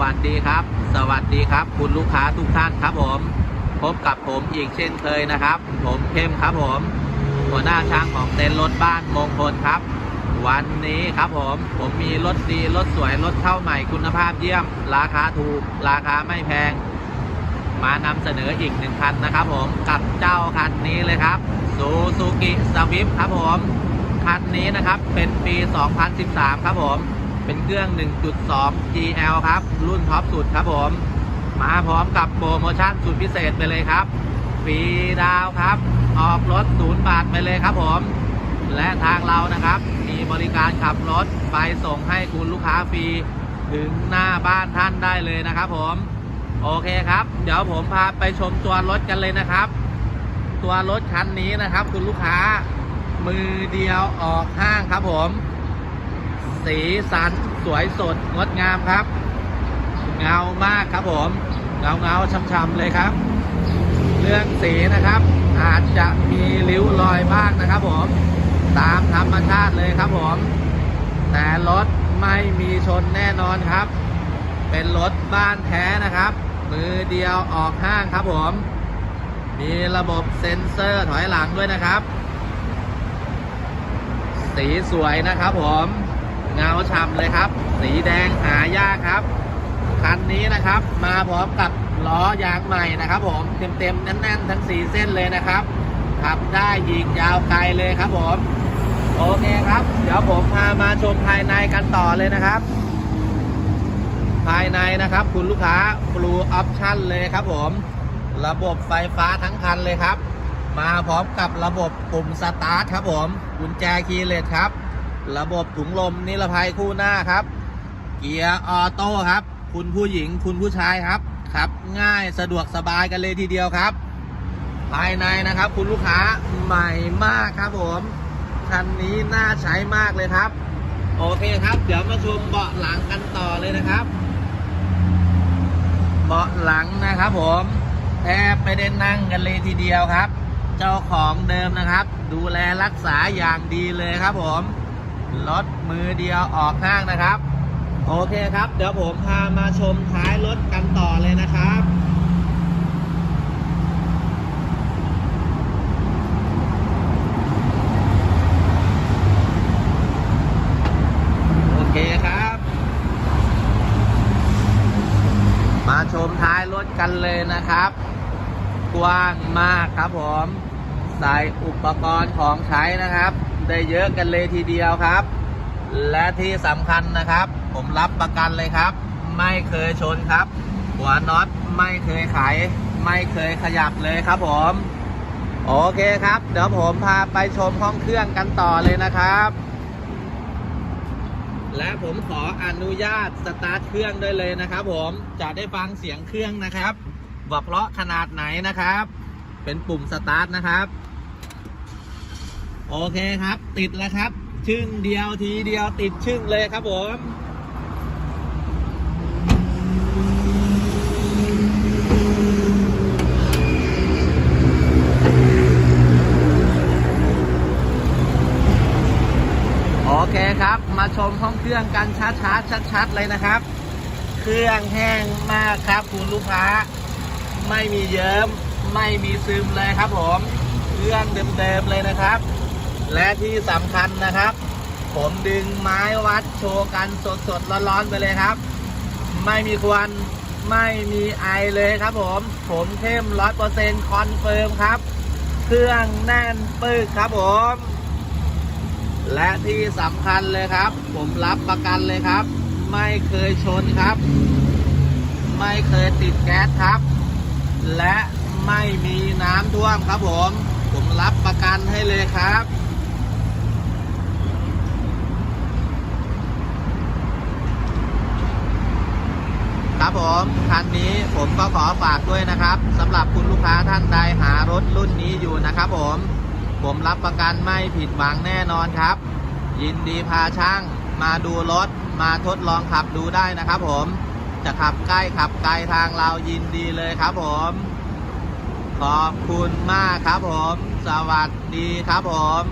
วัสดีครับ สวัสดีครับ คุณลูกค้าทุกท่านครับผม พบกับผมอีกเช่นเคยนะครับ ผมเข้มครับผม หัวหน้าช่างของเต็นท์รถบ้านมงคลครับ วันนี้ครับผม ผมมีรถดีรถสวยรถเข้าใหม่คุณภาพเยี่ยม ราคาถูก ราคาไม่แพง มานำเสนออีกหนึ่งคันนะครับผมกับเจ้าคันนี้เลยครับซูซูกิสวิฟครับผมคันนี้นะครับเป็นปี 2013 ครับผม เป็นเครื่อง 1.2 GL ครับ รุ่นท็อปสุดครับผม มาพร้อมกับโปรโมชั่นสุดพิเศษไปเลยครับฟรีดาวครับ ออกรถศูนย์บาทไปเลยครับผม และทางเรานะครับ มีบริการขับรถไปส่งให้คุณลูกค้าฟรีถึงหน้าบ้านท่านได้เลยนะครับผม โอเคครับ เดี๋ยวผมพาไปชมตัวรถกันเลยนะครับ ตัวรถคันนี้นะครับ คุณลูกค้ามือเดียวออกห้างครับผม สีสันสวยสดงดงามครับ เงามากครับผม เงาเงาช้ำๆเลยครับ เรื่องสีนะครับ อาจจะมีริ้วรอยบ้างนะครับผม ตามธรรมชาติเลยครับผม แต่รถไม่มีชนแน่นอนครับ เป็นรถบ้านแท้นะครับ มือเดียวออกห้างครับผม มีระบบเซ็นเซอร์ถอยหลังด้วยนะครับ สีสวยนะครับผม เงาฉ่ำเลยครับ สีแดงหายากครับ คันนี้นะครับ มาพร้อมกับล้อยางใหม่นะครับผมเต็มๆแน่นๆ ทั้งสีเส้นเลยนะครับขับได้ยิงยาวไกลเลยครับผม โอเคครับ เดี๋ยวผมพามาชมภายในกันต่อเลยนะครับ ภายในนะครับ คุณลูกค้า Blue Option เลยครับผม ระบบไฟฟ้าทั้งคันเลยครับ มาพร้อมกับระบบปุ่มสตาร์ทครับผมกุญแจคีย์เลสครับ ระบบถุงลมนิรภัยคู่หน้าครับ เกียร์ออโต้ครับ คุณผู้หญิงคุณผู้ชายครับขับ ง่ายสะดวกสบายกันเลยทีเดียวครับ ภายในนะครับ คุณลูกค้าใหม่มากครับผมคันนี้น่าใช้มากเลยครับ โอเคครับ เดี๋ยวมาชมเบาะหลังกันต่อเลยนะครับ เบาะหลังนะครับผมแทบไม่ได้นั่งกันเลยทีเดียวครับ เจ้าของเดิมนะครับ ดูแลรักษาอย่างดีเลยครับผม รถมือเดียวออกห้างนะครับ โอเคครับ เดี๋ยวผมพามาชมท้ายรถกันต่อเลยนะครับโอเคครับ มาชมท้ายรถกันเลยนะครับ กว้างมากครับผม ใส่อุปกรณ์ของใช้นะครับ ได้เยอะกันเลยทีเดียวครับ และที่สำคัญนะครับ ผมรับประกันเลยครับ ไม่เคยชนครับ หัวน็อตไม่เคยไขไม่เคยขยับเลยครับผม โอเคครับ เดี๋ยวผมพาไปชมห้องเครื่องกันต่อเลยนะครับ และผมขออนุญาตสตาร์ทเครื่องด้วยเลยนะครับ ผมจะได้ฟังเสียงเครื่องนะครับว่าเพราะขนาดไหนนะครับ เป็นปุ่มสตาร์ทนะครับ โอเคครับ ติดแล้วครับ ชึ่งเดียวทีเดียวติดชึ่งเลยครับผมโอเคครับ มาชมห้องเครื่องกันช้าๆชัดๆเลยนะครับ เครื่องแห้งมากครับคุณลูกค้า ไม่มีเยิ้มไม่มีซึมเลยครับผม เครื่องเดิมๆเลยนะครับ และที่สำคัญนะครับ ผมดึงไม้วัดโชว์กันสดๆร้อนๆไปเลยครับ ไม่มีควันไม่มีไอเลยครับผม ผมเข้มร้อยเปอร์เซ็นต์คอนเฟิร์มครับ เครื่องแน่นปึกครับผม และที่สำคัญเลยครับ ผมรับประกันเลยครับ ไม่เคยชนครับ ไม่เคยติดแก๊สครับ และไม่มีน้ำท่วมครับผม ผมรับประกันให้เลยครับ ครับผมคันนี้ผมก็ขอฝากด้วยนะครับสำหรับคุณลูกค้าท่านใดหารถรุ่นนี้อยู่นะครับผม ผมรับประกันไม่ผิดหวังแน่นอนครับ ยินดีพาช่างมาดูรถ มาทดลองขับดูได้นะครับผม จะขับใกล้ขับไกลทางเรายินดีเลยครับผม ขอบคุณมากครับผม สวัสดีครับผม